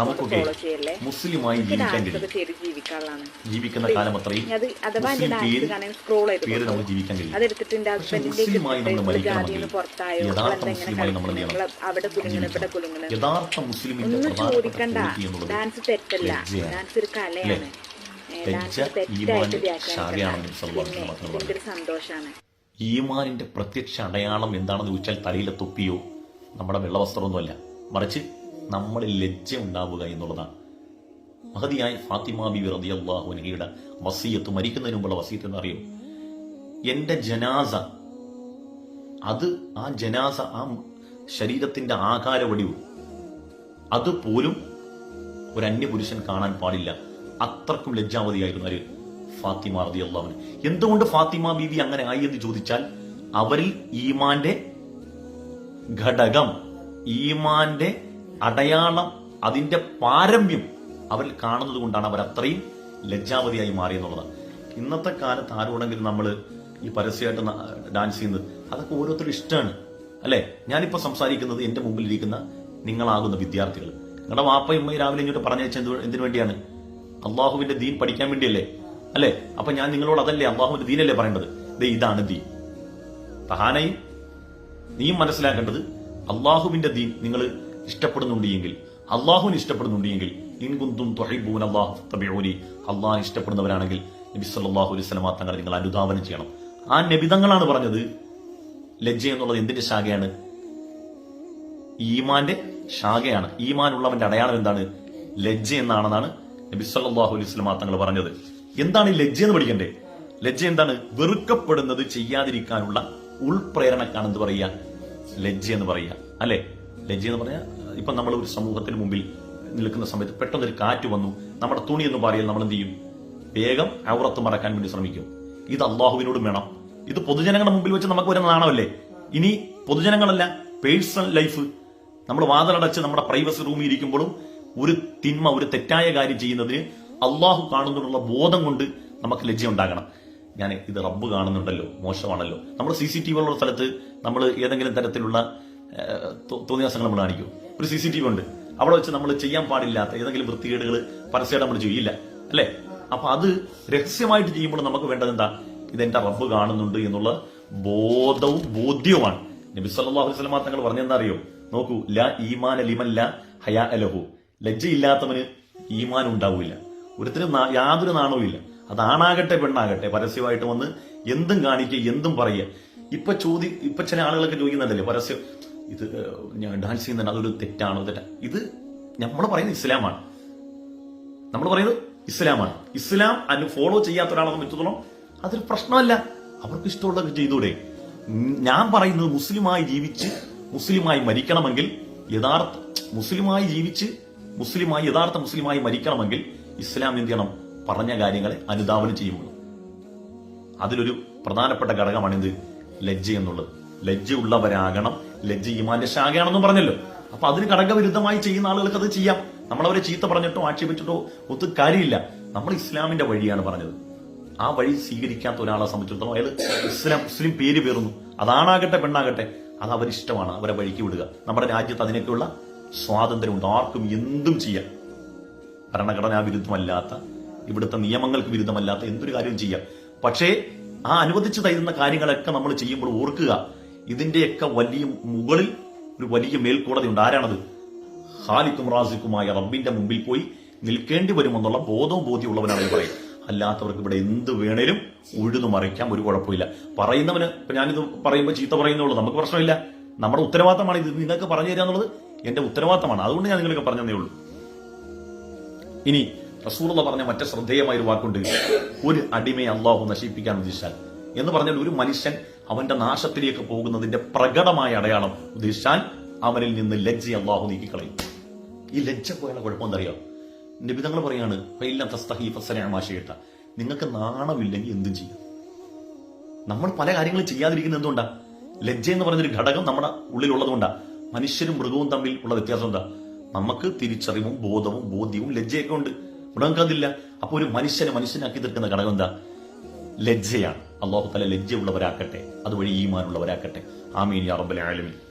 നമുക്കൊക്കെ മുസ്ലിമായി ജീവിക്കാൻ കഴിയും ജീവിക്കുന്ന കാലം അത്രയും മുസ്ലിം പേര് പേര് നമ്മൾ ജീവിക്കാൻ കഴിയും. പക്ഷെ മുസ്ലിമായി നമ്മൾ മരിക്കണമെങ്കിൽ യഥാർത്ഥ മുസ്ലിമായി നമ്മൾ യഥാർത്ഥ മുസ്ലിമിന്റെ പ്രധാനപ്പെട്ട എന്നുള്ളത് ലജ്ജയാണ്. ലജ്ജ ശാഖയാണെന്ന് പ്രത്യക്ഷ അടയാളം എന്താണെന്ന് ചോദിച്ചാൽ തലയിലെ തൊപ്പിയോ നമ്മുടെ വെള്ളവസ്ത്രമൊന്നുമല്ല. മറിച്ച് നമ്മളിൽ ലജ്ജ ഉണ്ടാവുക എന്നുള്ളതാണ്. മഹതിയായ ഫാത്തിമ ബി റളിയല്ലാഹു അൻഹയുടെ വസീയത്ത് മരിക്കുന്നതിന് മുമ്പുള്ള വസീയത്ത് എന്നറിയും എന്റെ ജനാസ അത് ആ ജനാസ ആ ശരീരത്തിന്റെ ആകാര വടിവ് അതുപോലും ഒരു അന്യപുരുഷൻ കാണാൻ പാടില്ല. അത്രക്കും ലജ്ജാവതിയായിരുന്നു ആര്? ഫാത്തിമ റതി അള്ളാഹുന് എന്തുകൊണ്ട് ഫാത്തിമ ബീവി അങ്ങനെ ആയി എന്ന് ചോദിച്ചാൽ അവരിൽ ഈമാന്റെ ഘടകം ഈമാന്റെ അടയാളം അതിന്റെ പാരമ്യം അവരിൽ കാണുന്നത് കൊണ്ടാണ് അവർ അത്രയും ലജ്ജാവതിയായി മാറിയെന്നുള്ളതാണ് ഇന്നത്തെ കാലത്ത് ആരോടെങ്കിലും നമ്മൾ ഈ പരസ്യമായിട്ട് ഡാൻസ് ചെയ്യുന്നത് അതൊക്കെ ഓരോരുത്തരും ഇഷ്ടമാണ്. അല്ലെ? ഞാനിപ്പോ സംസാരിക്കുന്നത് എന്റെ മുമ്പിലിരിക്കുന്ന നിങ്ങളാകുന്ന വിദ്യാർത്ഥികൾ. നിങ്ങളുടെ വാപ്പയും ഉമ്മയും രാവിലെ ഇങ്ങോട്ട് പറഞ്ഞയച്ച എന്തിനു വേണ്ടിയാണ്? അള്ളാഹുവിന്റെ ദീൻ പഠിക്കാൻ വേണ്ടിയല്ലേ? അല്ലേ? അപ്പൊ ഞാൻ നിങ്ങളോട് അതല്ലേ അള്ളാഹുവിന്റെ ദീനല്ലേ പറയേണ്ടത്? ദേ ഇതാണ് ദീൻ. തഹാനയും നീയും മനസ്സിലാക്കേണ്ടത് അള്ളാഹുവിന്റെ ദീൻ നിങ്ങൾ ഇഷ്ടപ്പെടുന്നുണ്ട് എങ്കിൽ അള്ളാഹുവിന് ഇഷ്ടപ്പെടുന്നുണ്ട് എങ്കിൽ ഇൻകുന്തും തൊഹിബൂൻ അള്ളാഹു തബിയോലി ഇഷ്ടപ്പെടുന്നവരാണെങ്കിൽ നബി സല്ലാഹു അലൈഹി വസല്ലമ തങ്ങളെ നിങ്ങൾ അനുധാവനം ചെയ്യണം. ആ നബിതങ്ങളാണ് പറഞ്ഞത്. ലജ്ജ എന്നുള്ളത് എന്തിന്റെ ശാഖയാണ്? ഈമാന്റെ ശാഖയാണ്. ഈമാൻ ഉള്ളവന്റെ അടയാളം എന്താണ്? ലജ്ജ എന്നാണെന്നാണ് നബി സല്ലാഹു അലൈഹി വസല്ലമ തങ്ങൾ പറഞ്ഞത്. എന്താണ് ഈ ലജ്ജ എന്ന് പഠിക്കണ്ടേ? ലജ്ജ എന്താണ്? വെറുക്കപ്പെടുന്നത് ചെയ്യാതിരിക്കാനുള്ള ഉൾപ്രേരണക്കാണ് എന്ത് പറയുക. ലജ്ജ എന്ന് പറയുക. അല്ലെ? ലജ്ജ എന്ന് പറഞ്ഞാൽ ഇപ്പം നമ്മൾ ഒരു സമൂഹത്തിന് മുമ്പിൽ നിൽക്കുന്ന സമയത്ത് പെട്ടെന്നൊരു കാറ്റ് വന്നു നമ്മുടെ തുണി എന്ന് പറയാൻ നമ്മൾ എന്ത് ചെയ്യും? വേഗം ഔറത്ത് മറക്കാൻ വേണ്ടി ശ്രമിക്കും. ഇത് അള്ളാഹുവിനോടും വേണം. ഇത് പൊതുജനങ്ങളുടെ മുമ്പിൽ വെച്ച് നമുക്ക് വരുന്ന നാണമല്ലേ? ഇനി പൊതുജനങ്ങളല്ല പേഴ്സണൽ ലൈഫ്. നമ്മൾ വാതിലടച്ച് നമ്മുടെ പ്രൈവസി റൂമിൽ ഇരിക്കുമ്പോഴും ഒരു തിന്മ ഒരു തെറ്റായ കാര്യം ചെയ്യുന്നതിന് അള്ളാഹു കാണുന്നതിനുള്ള ബോധം കൊണ്ട് നമുക്ക് ലജ്ജ ഉണ്ടാകണം ഞാൻ ഇത് റബ്ബ് കാണുന്നുണ്ടല്ലോ മോശമാണല്ലോ. നമ്മൾ സി സി ടി വി ഉള്ള സ്ഥലത്ത് നമ്മൾ ഏതെങ്കിലും തരത്തിലുള്ള ഏഹ്, തോ- തോന്നിയാസങ്ങൾ നമ്മൾ കാണിക്കും. ഒരു സി സി ടി വി ഉണ്ട്. അവിടെ വെച്ച് നമ്മൾ ചെയ്യാൻ പാടില്ലാത്ത ഏതെങ്കിലും വൃത്തികേടുകൾ പരസ്യമായിട്ട് നമ്മൾ ചെയ്യില്ല. അല്ലേ? അപ്പൊ അത് രഹസ്യമായിട്ട് ചെയ്യുമ്പോൾ നമുക്ക് വേണ്ടത് എന്താ? ഇതെന്റെ റബ്ബ് കാണുന്നുണ്ട് എന്നുള്ള ബോധവും ബോധ്യവുമാണ്. നബി സല്ലല്ലാഹു അലൈഹി തങ്ങൾ പറഞ്ഞെന്താ അറിയോ? നോക്കൂ ലാ ഈമാൻ അലിമല്ല ഹയാ അലഹു ലജ്ജയില്ലാത്തവന് ഈമാൻ ഉണ്ടാവില്ല. ഒരുത്തിന് യാതൊരു നാണവും ഇല്ല. അത് ആണാകട്ടെ പെണ്ണാകട്ടെ പരസ്യമായിട്ട് വന്ന് എന്തും കാണിക്കുക എന്തും പറയുക. ഇപ്പൊ ചോദി ഇപ്പൊ ചില ആളുകളൊക്കെ ചോദിക്കുന്നുണ്ടല്ലേ പരസ്യം ഇത് ഡാൻസ് ചെയ്യുന്നുണ്ട് അതൊരു തെറ്റാണോ? തെറ്റാ. ഇത് നമ്മൾ പറയുന്നത് ഇസ്ലാമാണ്. നമ്മൾ പറയുന്നത് ഇസ്ലാമാണ്. ഇസ്ലാം അതിന് ഫോളോ ചെയ്യാത്ത ഒരാളെന്ന് സംബന്ധിച്ചിടത്തോളം അതൊരു പ്രശ്നമല്ല. അവർക്ക് ഇഷ്ടമുള്ളതൊക്കെ ചെയ്തൂടെ. ഞാൻ പറയുന്നത് മുസ്ലിമായി ജീവിച്ച് മുസ്ലിമായി മരിക്കണമെങ്കിൽ യഥാർത്ഥ മുസ്ലിമായി ജീവിച്ച് മുസ്ലിമായി യഥാർത്ഥ മുസ്ലിമായി മരിക്കണമെങ്കിൽ ഇസ്ലാം എന്ത് ചെയ്യണം? പറഞ്ഞ കാര്യങ്ങളെ അനുധാവനം ചെയ്യുമ്പോൾ അതിലൊരു പ്രധാനപ്പെട്ട ഘടകമാണ് എന്ത്? ലജ്ജ എന്നുള്ളത്. ലജ്ജയുള്ളവരാകണം ലജ്ജ ഈമാന്റെ ശാഖയാണെന്നും പറഞ്ഞല്ലോ. അപ്പൊ അതിന് ഘടകവിരുദ്ധമായി ചെയ്യുന്ന ആളുകൾക്ക് അത് ചെയ്യാം. നമ്മളവരെ ചീത്ത പറഞ്ഞിട്ടോ ആക്ഷേപിച്ചിട്ടോ ഒത്തും കാര്യമില്ല. നമ്മൾ ഇസ്ലാമിന്റെ വഴിയാണ് പറഞ്ഞത്. ആ വഴി സ്വീകരിക്കാത്ത ഒരാളെ സംബന്ധിച്ചിടത്തോളം അയാൾ ഇസ്ലാം മുസ്ലിം പേര് പേറുന്നു. അതാണാകട്ടെ പെണ്ണാകട്ടെ അത് അവരിഷ്ടമാണ്. അവരെ വഴിക്ക് വിടുക. നമ്മുടെ രാജ്യത്ത് അതിനൊക്കെയുള്ള സ്വാതന്ത്ര്യമുണ്ട്. ആർക്കും എന്തും ചെയ്യാം. ഭരണഘടനാ വിരുദ്ധമല്ലാത്ത ഇവിടുത്തെ നിയമങ്ങൾക്ക് വിരുദ്ധമല്ലാത്ത എന്തൊരു കാര്യവും ചെയ്യാം. പക്ഷേ ആ അനുവദിച്ചു തരുന്ന കാര്യങ്ങളൊക്കെ നമ്മൾ ചെയ്യുമ്പോൾ ഓർക്കുക ഇതിന്റെയൊക്കെ വലിയ മുകളിൽ ഒരു വലിയ മേൽക്കോടതി ഉണ്ട് ആരാണത്? ഖാലിക്കും റാസിക്കുമായ റബ്ബിന്റെ മുമ്പിൽ പോയി നിൽക്കേണ്ടി വരുമെന്നുള്ള ബോധവും ബോധ്യമുള്ളവനാണ് ഈ പറയും അല്ലാത്തവർക്ക് ഇവിടെ എന്ത് വേണേലും ഉഴുതു മറിക്കാം ഒരു കുഴപ്പമില്ല. പറയുന്നവന് ഇപ്പൊ ഞാനിത് പറയുമ്പോൾ ചീത്ത പറയുന്നുള്ളൂ നമുക്ക് പ്രശ്നമില്ല. നമ്മുടെ ഉത്തരവാദിത്തമാണ് ഇത്. നിങ്ങൾക്ക് പറഞ്ഞു തരിക എന്നുള്ളത് എന്റെ ഉത്തരവാദിത്തമാണ്. അതുകൊണ്ട് ഞാൻ നിങ്ങൾക്ക് പറഞ്ഞതേ ഉള്ളൂ. ഇനി റസൂലുള്ള പറഞ്ഞ മറ്റേ ശ്രദ്ധേയമായ ഒരു വാക്കുണ്ട്. ഒരു അടിമയെ അള്ളാഹു നശിപ്പിക്കാൻ ഉദ്ദേശിച്ചാൽ. എന്ന് പറഞ്ഞാൽ ഒരു മനുഷ്യൻ അവന്റെ നാശത്തിലേക്ക് പോകുന്നതിന്റെ പ്രകടമായ അടയാളം ഉദ്ദേശിച്ചാൽ അവനിൽ നിന്ന് ലജ്ജ അള്ളാഹു നീക്കിക്കളയും. ഈ ലജ്ജ പോയാലുള്ള കുഴപ്പമെന്നറിയാം നിബിതങ്ങൾ പറയാണ് ആശയട്ട തസ്തഹി ഫസ്സനഅമാശയിട്ട." നിങ്ങൾക്ക് നാണമില്ലെങ്കിൽ എന്തും ചെയ്യാം. നമ്മൾ പല കാര്യങ്ങളും ചെയ്യാതിരിക്കുന്നത് എന്തുകൊണ്ടാ? ലജ്ജ എന്ന് പറഞ്ഞൊരു ഘടകം നമ്മുടെ ഉള്ളിലുള്ളതുകൊണ്ടാ മനുഷ്യരും മൃഗവും തമ്മിൽ ഉള്ള വ്യത്യാസം എന്താ? നമുക്ക് തിരിച്ചറിവും ബോധവും ബോധ്യവും ലജ്ജയൊക്കെ ഉണ്ട്. മൃഗങ്ങൾക്കതില്ല അപ്പൊ ഒരു മനുഷ്യനെ മനുഷ്യനാക്കി തീർക്കുന്ന ഘടകം എന്താ? ലജ്ജയാണ്. അള്ളാഹു തല ലജ്ജയുള്ളവരാക്കട്ടെ അതുവഴി ഈമാനുള്ളവരാക്കട്ടെ. ആമീൻ യാ റബ്ബൽ ആലമീൻ.